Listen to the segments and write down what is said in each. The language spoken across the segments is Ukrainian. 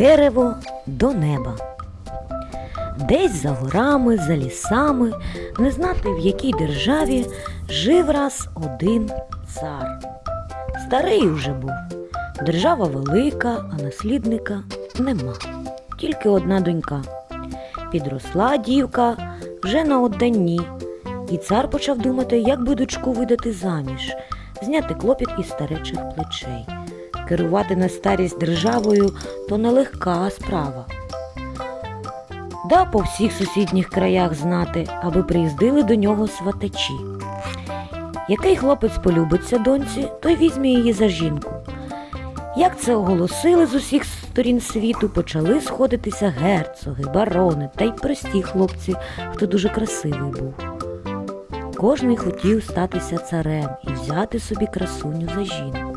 Дерево до неба. Десь за горами, за лісами, не знати в якій державі жив раз один цар. Старий уже був. Держава велика, а наслідника нема. Тільки одна донька. Підросла дівка вже на одданні, і цар почав думати, як би дочку видати заміж, зняти клопіт із старечих плечей. Керувати на старість державою то нелегка справа. Да по всіх сусідніх краях знати, аби приїздили до нього сватачі. Який хлопець полюбиться доньці, той візьме її за жінку. Як це оголосили з усіх сторін світу, почали сходитися герцоги, барони та й прості хлопці, хто дуже красивий був. Кожний хотів статися царем і взяти собі красуню за жінку.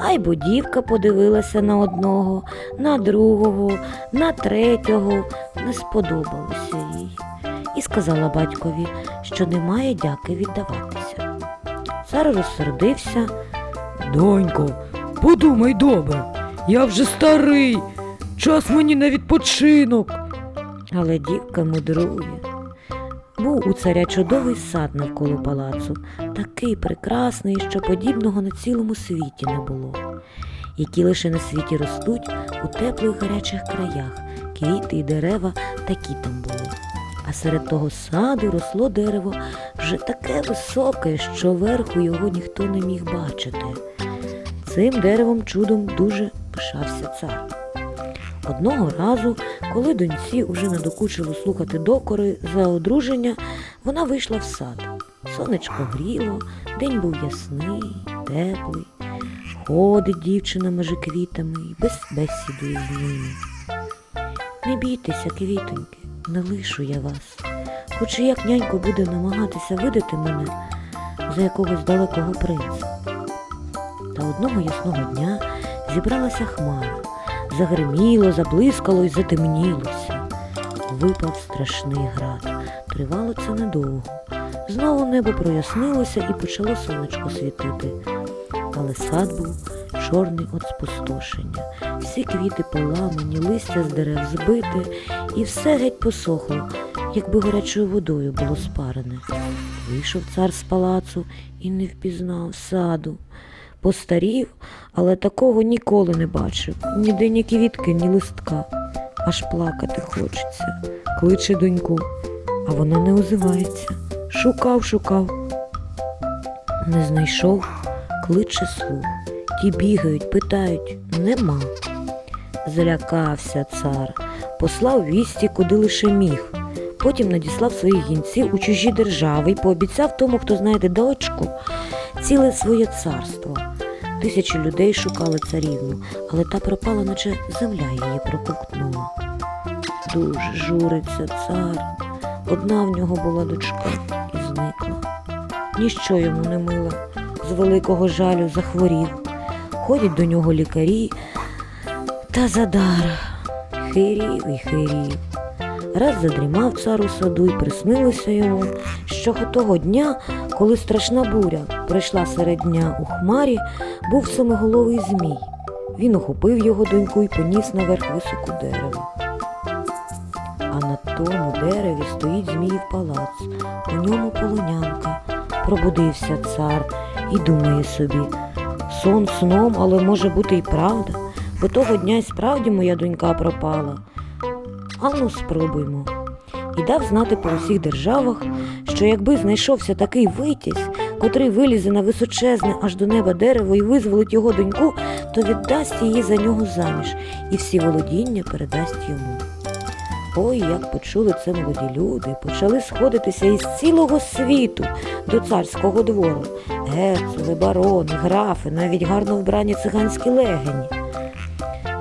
Ай бо дівка подивилася на одного, на другого, на третього, не сподобалося їй. І сказала батькові, що немає дяки віддаватися. Цар розсердився. Донько, подумай добре, я вже старий, час мені на відпочинок. Але дівка мудрує. Був у царя чудовий сад навколо палацу, такий прекрасний, що подібного на цілому світі не було, які лише на світі ростуть у теплих гарячих краях, квіти і дерева такі там були. А серед того саду росло дерево вже таке високе, що верху його ніхто не міг бачити. Цим деревом чудом дуже пишався цар. Одного разу, коли доньці уже надокучило слухати докори за одруження, вона вийшла в сад. Сонечко гріло, день був ясний, теплий. Ходить дівчина між квітами і без бесідує з ними. Не бійтеся, квітоньки, не лишу я вас. Хоч як нянько буде намагатися видати мене за якогось далекого принца. Та одного ясного дня зібралася хмара. Загриміло, заблискало і затемнілося. Випав страшний град. Тривало це недовго. Знову небо прояснилося і почало сонечко світити. Але сад був чорний від спустошення. Всі квіти поламані, листя з дерев збите, і все геть посохло, якби гарячою водою було спарене. Вийшов цар з палацу і не впізнав саду. Постарів, але такого ніколи не бачив. Ніде ні квітки, ні листка. Аж плакати хочеться. Кличе доньку, а вона не озивається. Шукав, шукав. Не знайшов, кличе слух. Ті бігають, питають нема. Залякався цар, послав вісті, куди лише міг. Потім надіслав своїх гінців у чужі держави і пообіцяв тому, хто знайде дочку, ціле своє царство. Тисячі людей шукали царівну, але та пропала, наче земля її проковтнула. Дуже журиться цар. Одна в нього була дочка. Ніщо йому не мило, з великого жалю захворів. Ходять до нього лікарі та задар. Хирів і хирів. Раз задрімав цар у саду і приснилося йому, що того дня, коли страшна буря прийшла серед дня у хмарі, був семиголовий змій. Він охопив його доньку і поніс наверх високу дерева. А на тому дереві стоїть Зміїв палац, у ньому полонянка. Пробудився цар і думає собі, сон сном, але може бути і правда, бо того дня й справді моя донька пропала. А ну спробуймо. І дав знати по усіх державах, що якби знайшовся такий витязь, котрий вилізе на височезне аж до неба дерево і визволить його доньку, то віддасть її за нього заміж і всі володіння передасть йому. Ой, як почули це молоді люди, почали сходитися із цілого світу до царського двору. Герцоги, барони, графи, навіть гарно вбрані циганські легені.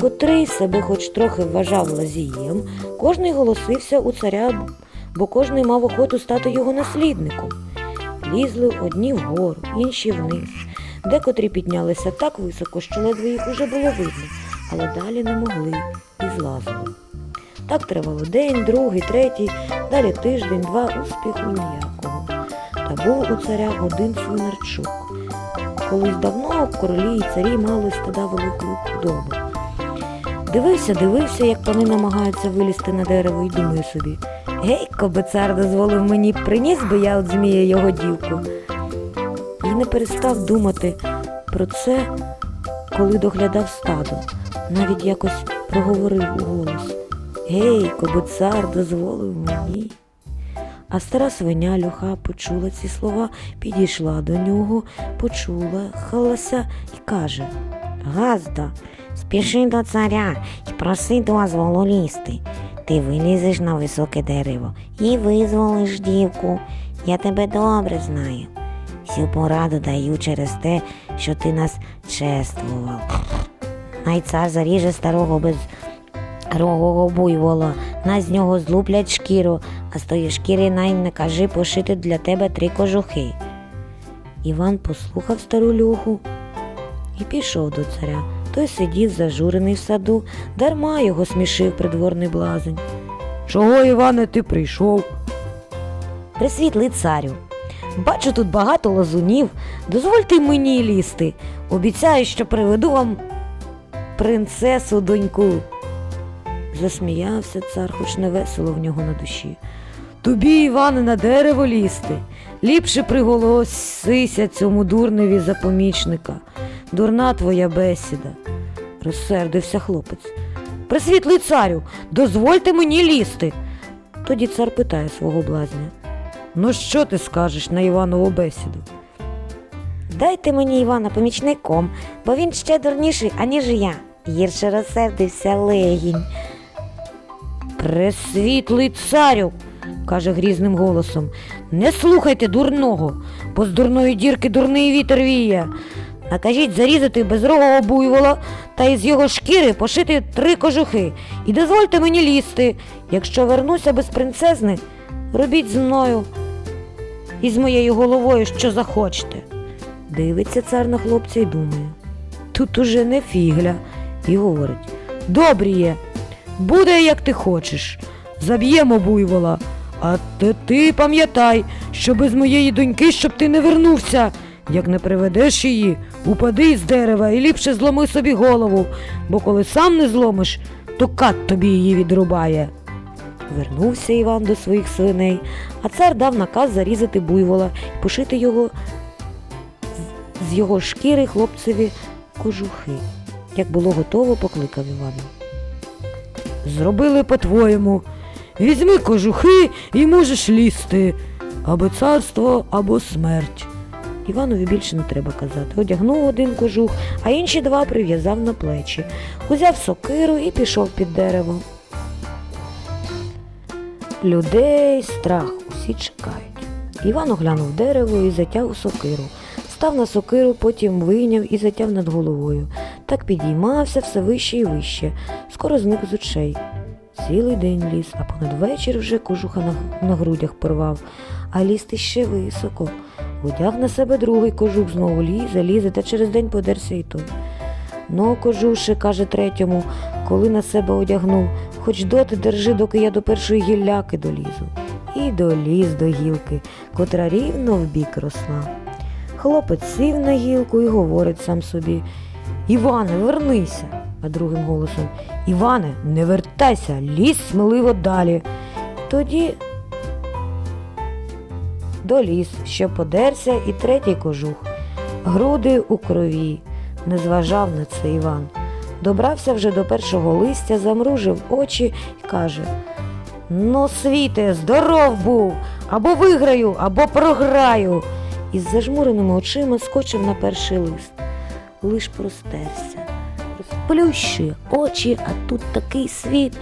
Котрий себе хоч трохи вважав лазієм, кожний голосився у царя, бо кожний мав охоту стати його наслідником. Лізли одні вгору, інші вниз. Декотрі піднялися так високо, що ледве їх уже було видно, але далі не могли і злазили. Так тривало день, другий, третій, далі тиждень, два, успіху ніякого. Та був у царя один свинарчук. Колись давно королі і царі мали стада великої худоби. Дивився, дивився, як пани намагаються вилізти на дерево, і думаю собі. Гей, коби цар дозволив мені, приніс би я от змія його дівку. І не перестав думати про це, коли доглядав стадо. Навіть якось проговорив у голос. Гей, коби цар дозволив мені. А стара свиня Льоха почула ці слова, підійшла до нього, почула, халася і каже Газда, спіши до царя і проси дозволу лізти. Ти вилізеш на високе дерево і визволиш дівку. Я тебе добре знаю. Всю пораду даю через те, що ти нас чествував. Най цар заріже старого без рогого буйвола, на з нього злуплять шкіру, а з тої шкіри най не кажи пошити для тебе три кожухи. Іван послухав стару льоху і пішов до царя. Той сидів зажурений в саду, дарма його смішив придворний блазень. Чого, Іване, ти прийшов? Присвітлий царю. Бачу тут багато лазунів. Дозвольте й мені лізти. Обіцяю, що приведу вам принцесу доньку. Засміявся цар, хоч не весело в нього на душі. Тобі, Іване, на дерево лізти. Ліпше приголосися цьому дурневі за помічника. Дурна твоя бесіда. Розсердився хлопець. Присвітлий царю, дозвольте мені лізти. Тоді цар питає свого блазня. Ну що ти скажеш на Іванову бесіду? Дайте мені Івана помічником, бо він ще дурніший, аніж я. Гірше розсердився легінь. Пресвітлий царю, каже грізним голосом, не слухайте дурного, бо з дурної дірки дурний вітер віє. Накажіть зарізати безрогого буйвола та із його шкіри пошити три кожухи. І дозвольте мені лізти. Якщо вернуся без принцезни, робіть зі мною і з моєю головою, що захочете. Дивиться цар на хлопця і думає. Тут уже не фігля, і говорить. Добрі є. Буде, як ти хочеш. Заб'ємо буйвола. А ти, ти пам'ятай, що без моєї доньки, щоб ти не вернувся. Як не приведеш її, упади з дерева і ліпше зломи собі голову, бо коли сам не зломиш, то кат тобі її відрубає. Вернувся Іван до своїх свиней, а цар дав наказ зарізати буйвола і пошити його з- його шкіри хлопцеві кожухи. Як було готово, покликав Івана. Зробили по-твоєму. Візьми кожухи і можеш лізти. Або царство, або смерть. Іванові більше не треба казати. Одягнув один кожух, а інші два прив'язав на плечі. Узяв сокиру і пішов під дерево. Людей страх, усі чекають. Іван оглянув дерево і затяг сокиру. Став на сокиру, потім вийняв і затяв над головою. Так підіймався все вище і вище. Скоро зник з очей. Цілий день ліз, а понад вечір вже кожуха на, на грудях порвав, а лізти ще високо. Одяг на себе другий кожух знову лізе, лізе, та через день подерся і той. Ну, кожуше, каже третьому, коли на себе одягнув, хоч доти держи, доки я до першої гілляки долізу. І доліз до гілки, котра рівно в бік росла. Хлопець сів на гілку і говорить сам собі Іване, вернися. А другим голосом Іване, не вертайся, лізь сміливо далі. Тоді доліз, що подерся, і третій кожух. Груди у крові. Не зважав на це Іван. Добрався вже до першого листя, замружив очі і каже Ну, світе, здоров був, або виграю, або програю. І з зажмуреними очима скочив на перший лист. Лиш простерся, розплющує очі, а тут такий світ,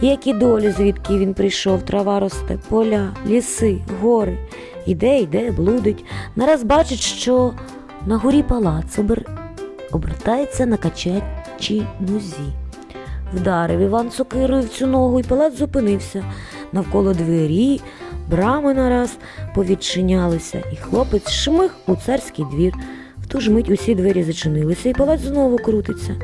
як і долі, звідки він прийшов, трава росте, поля, ліси, гори. Іде, йде, блудить. Нараз бачить, що на горі палац обер... обертається на качачій нозі. Вдарив Іван сокирою в цю ногу, і палац зупинився. Навколо двері, брами нараз повідчинялися, і хлопець шмих у царський двір. В ту ж мить усі двері зачинилися, і палац знову крутиться.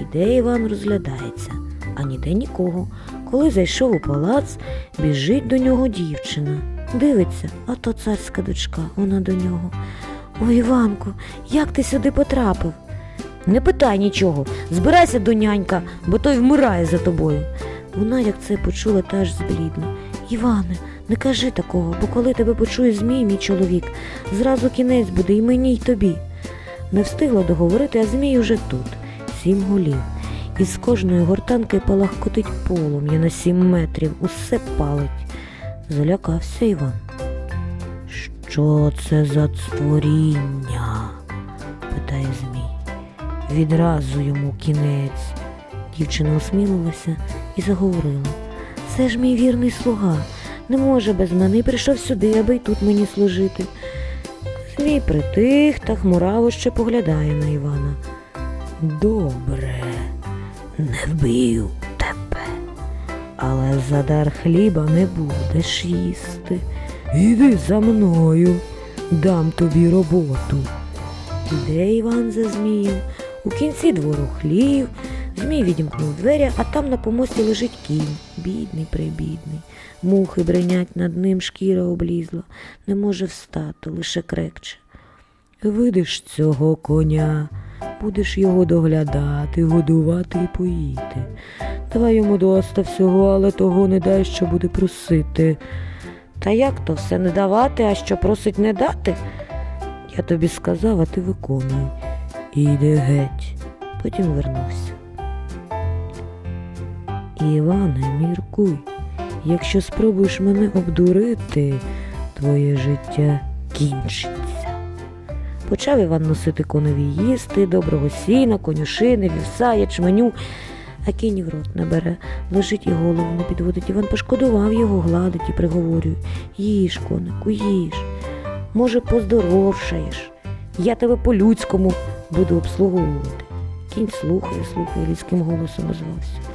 Іде Іван розглядається, а ніде нікого. Коли зайшов у палац, біжить до нього дівчина. Дивиться, а то царська дочка, вона до нього. Ой, Іванку, як ти сюди потрапив? Не питай нічого, збирайся до нянька, бо той вмирає за тобою. Вона, як це почула, теж зблідла. Іване, не кажи такого, бо коли тебе почує змій, мій чоловік, зразу кінець буде і мені, й тобі. Не встигла договорити, а змій уже тут, сім голів. І з кожної гортанки палахкотить полум'я на сім метрів, усе палить. Залякався Іван. Що це за створіння? питає Змій. Відразу йому кінець. Дівчина осмілилася і заговорила. Це ж мій вірний слуга. Не може без мене і прийшов сюди, аби й тут мені служити. Змій притих та хмураво ще поглядає на Івана. Добре, не вб'ю тебе, але за дар хліба не будеш їсти. Іди за мною, дам тобі роботу. Іде Іван за змієм. У кінці двору хлів, змій відімкнув двері, а там на помості лежить кінь, бідний прибідний. Мухи бринять над ним, шкіра облізла, не може встати, лише крекче. Видиш цього коня, будеш його доглядати, годувати і поїти. Давай йому доста всього, але того не дай, що буде просити. Та як то все не давати, а що просить не дати? Я тобі сказав, а ти виконуй. І геть. Потім вернувся. Іване, міркуй, якщо спробуєш мене обдурити, твоє життя кінчиться. Почав Іван носити конові їсти, доброго сіна, конюшини, вівса, ячменю, а кінь в рот не бере, лежить і голову не підводить. Іван пошкодував його, гладить і приговорює. Їж, конику, їж. Може, поздоровшаєш. Я тебе по-людському буду обслуговувати. Кінь слухає, слухає, людським голосом озвався.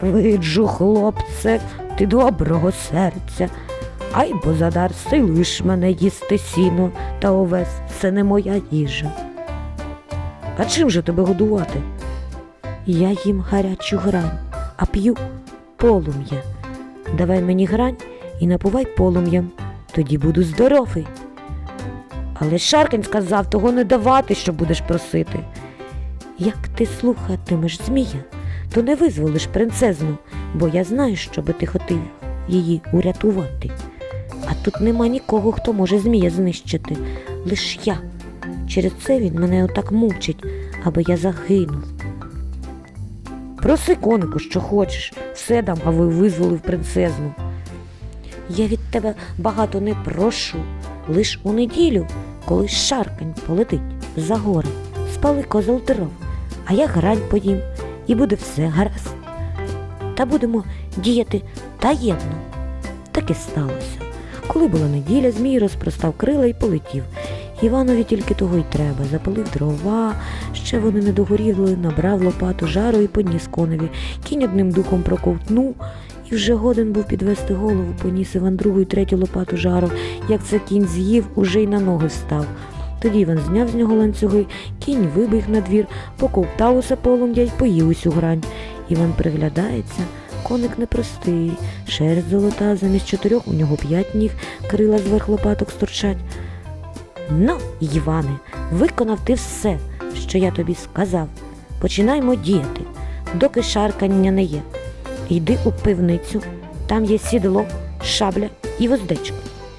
Виджу, хлопце, ти доброго серця. Ай, бо задар силуєш мене їсти сіно та овес, це не моя їжа. А чим же тебе годувати? Я їм гарячу грань, а п'ю полум'я. Давай мені грань і напувай полум'ям, тоді буду здоровий. Але Шаркань сказав того не давати, що будеш просити. Як ти слухатимеш змія, то не визволиш принцезну, бо я знаю, що би ти хотів її урятувати. А тут нема нікого, хто може змія знищити, лиш я. Через це він мене отак мучить, аби я загинув. Проси конику, що хочеш, все дам, аби визволив принцезну. Я від тебе багато не прошу, лиш у неділю, коли шаркань полетить за гори, спали козел дров, а я грань поїм, і буде все гаразд. Та будемо діяти таємно. Так і сталося. Коли була неділя, Змій розпростав крила і полетів. Іванові тільки того й треба. Запалив дрова, ще вони не догоріли, набрав лопату жару і поніс коневі. Кінь одним духом проковтнув, і вже годен був підвести голову, поніс Іван другу і третю лопату жару. Як це кінь з'їв, уже й на ноги встав. Тоді Іван зняв з нього ланцюги, кінь вибіг на двір, поковтав усе полум'я й поїв усю грань. Іван приглядається. Коник непростий, шерсть золота, замість чотирьох у нього п'ять ніг, крила зверх лопаток стурчать. Ну, Іване, виконав ти все, що я тобі сказав. Починаймо діяти, доки шаркання не є. Йди у пивницю, там є сідло, шабля і воздечко.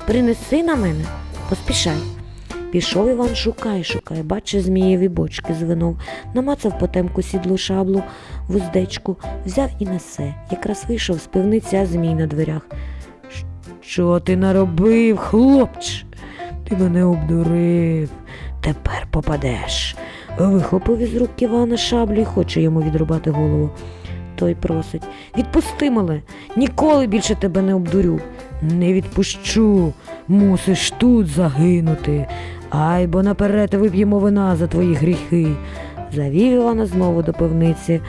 Принеси на мене, поспішай. Пішов Іван шукає, шукає, бачить змієві бочки з вином, намацав потемку сідлу шаблу, вуздечку, взяв і несе. Якраз вийшов з пивниці, а змій на дверях. Що ти наробив, хлопче? Ти мене обдурив. Тепер попадеш. Вихопив із рук Івана шаблю і хоче йому відрубати голову. Той просить Відпусти мене, ніколи більше тебе не обдурю. Не відпущу, мусиш тут загинути. Ай, бо наперед вип'ємо вина за твої гріхи. Завів Івана знову до пивниці.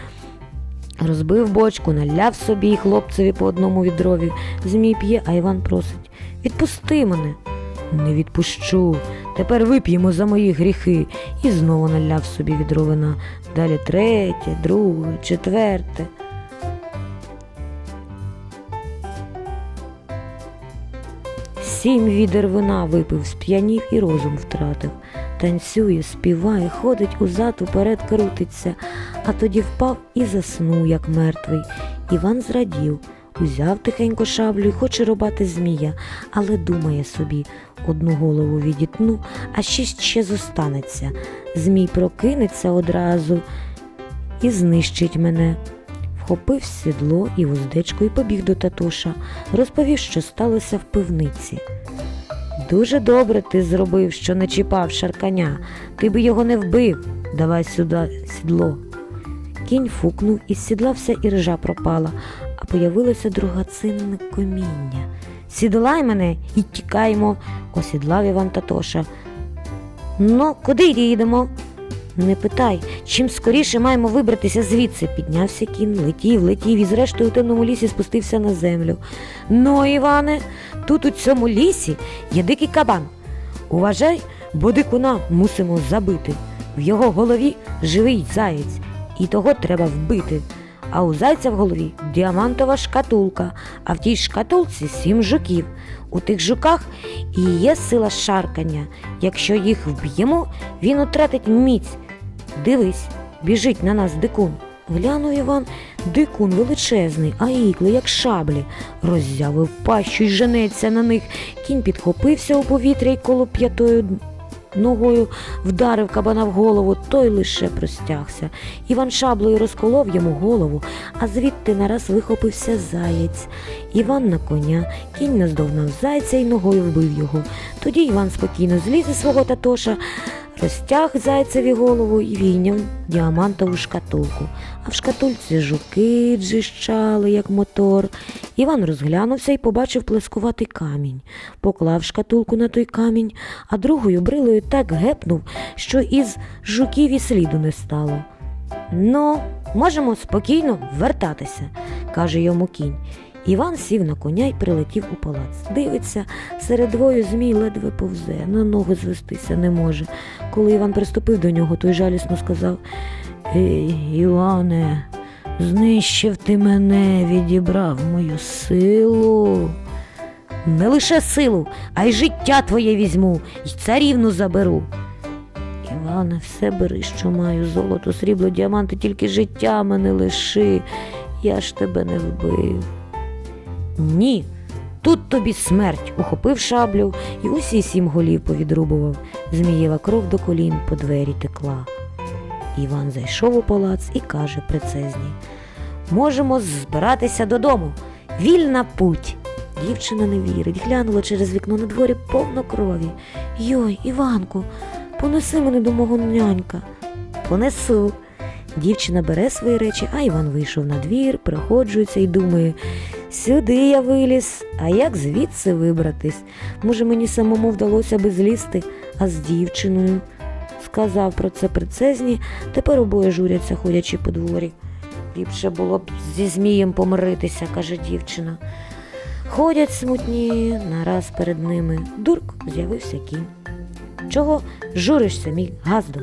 Розбив бочку, наляв собі і хлопцеві по одному відрові. Змій п'є, а Іван просить Відпусти мене. Не відпущу. Тепер вип'ємо за мої гріхи. І знову наляв собі відро вина. Далі третє, друге, четверте. Сім відер вина випив, сп'янів і розум втратив. танцює, співає, ходить узад уперед крутиться, а тоді впав і заснув, як мертвий. Іван зрадів, узяв тихенько шаблю і хоче рубати змія, але думає собі, одну голову відітну, а шість ще зостанеться. Змій прокинеться одразу і знищить мене. Вхопив сідло і вуздечко і побіг до Татоша, розповів, що сталося в пивниці. Дуже добре ти зробив, що не чіпав шарканя. Ти би його не вбив. Давай сюди сідло. Кінь фукнув, із сідла вся іржа пропала, а появилося другоцінне коміння. Сідлай мене і тікаймо, осідлав Іван Татоша. Ну, куди їдемо? Не питай, чим скоріше маємо вибратися звідси. Піднявся кін, летів, летів і зрештою у темному лісі спустився на землю. Ну, Іване, тут у цьому лісі є дикий кабан. Уважай, бо дикуна мусимо забити. В його голові живий заєць, і того треба вбити. А у зайця в голові діамантова шкатулка, а в тій шкатулці сім жуків. У тих жуках і є сила шаркання. Якщо їх вб'ємо, він утратить міць. Дивись, біжить на нас дикун. Глянув Іван, дикун величезний, а ікли, як шаблі, роззявив пащу й женеться на них. Кінь підхопився у повітря й коло п'ятою ногою вдарив кабана в голову, той лише простягся. Іван шаблею розколов йому голову, а звідти нараз вихопився заєць. Іван на коня, кінь наздогнав зайця і ногою вбив його. Тоді Іван спокійно зліз із свого татоша, розтяг зайцеві голову і війняв діамантову шкатулку. А в шкатульці жуки джищали, як мотор. Іван розглянувся і побачив плескуватий камінь. Поклав шкатулку на той камінь, а другою брилою так гепнув, що із жуків і сліду не стало. Ну, можемо спокійно вертатися, каже йому кінь. Іван сів на коня й прилетів у палац. Дивиться, серед двою змій ледве повзе, на ноги звестися не може. Коли Іван приступив до нього, той жалісно сказав Ей, Іване, знищив ти мене, відібрав мою силу. Не лише силу, а й життя твоє візьму, й царівну заберу. Іване, все бери, що маю, золото, срібло, діаманти, тільки життя мене лиши, я ж тебе не вбив. Ні, тут тобі смерть, ухопив шаблю і усі сім голів повідрубував. Змієва кров до колін по двері текла. Іван зайшов у палац і каже принцезній Можемо збиратися додому. Вільна путь. Дівчина не вірить, глянула через вікно на дворі повно крові. Йой, Іванку, понеси мене до мого нянька. Понесу. Дівчина бере свої речі, а Іван вийшов на двір, приходжується і думає, сюди я виліз, а як звідси вибратись? Може, мені самому вдалося би злізти, а з дівчиною. Сказав про це принцезні, тепер обоє журяться, ходячи по дворі. Ліпше було б зі Змієм помиритися, каже дівчина. Ходять смутні, нараз перед ними. Дурк з'явився кінь. Чого журишся, мій газдо?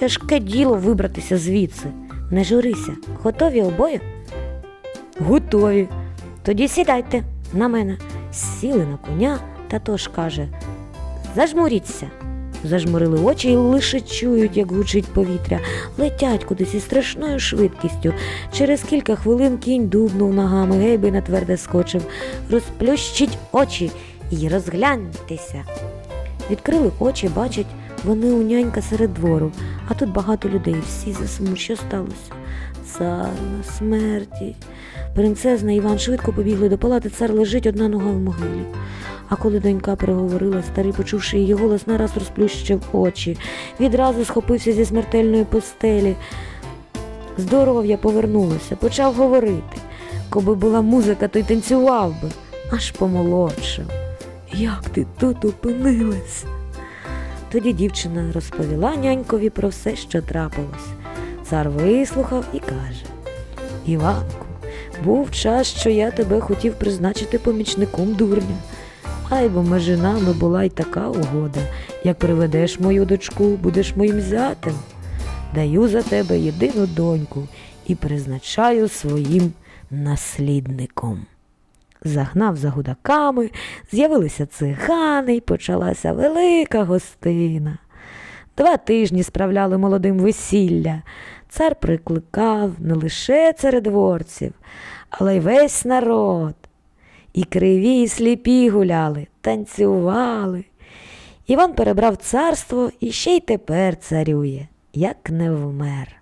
Тяжке діло вибратися звідси. Не журися. Готові обоє? Готові. Тоді сідайте на мене. Сіли на коня, та тож каже Зажмуріться. Зажмурили очі і лише чують, як гучить повітря, летять кудись із страшною швидкістю. Через кілька хвилин кінь дубнув ногами, гейби на тверде скочив. Розплющіть очі і розгляньтеся. Відкрили очі, бачать, вони у нянька серед двору, а тут багато людей, всі засмуть, що сталося. Цар на смерті. Принцезна Іван швидко побігли до палати, цар лежить одна нога в могилі. А коли донька переговорила, старий, почувши її голос, нараз розплющив очі, відразу схопився зі смертельної постелі. Здоров'я повернулося, почав говорити. Коби була музика, то й танцював би, аж помолодшав. Як ти тут опинилась? Тоді дівчина розповіла нянькові про все, що трапилось. Цар вислухав і каже Іванку, був час, що я тебе хотів призначити помічником дурня. Ай бо між нами була й така угода. Як приведеш мою дочку, будеш моїм зятем. Даю за тебе єдину доньку і призначаю своїм наслідником. Загнав за гудаками, з'явилися цигани, і почалася велика гостина. Два тижні справляли молодим весілля. Цар прикликав не лише царедворців, але й весь народ. І криві, і сліпі гуляли, танцювали. Іван перебрав царство і ще й тепер царює, як не вмер.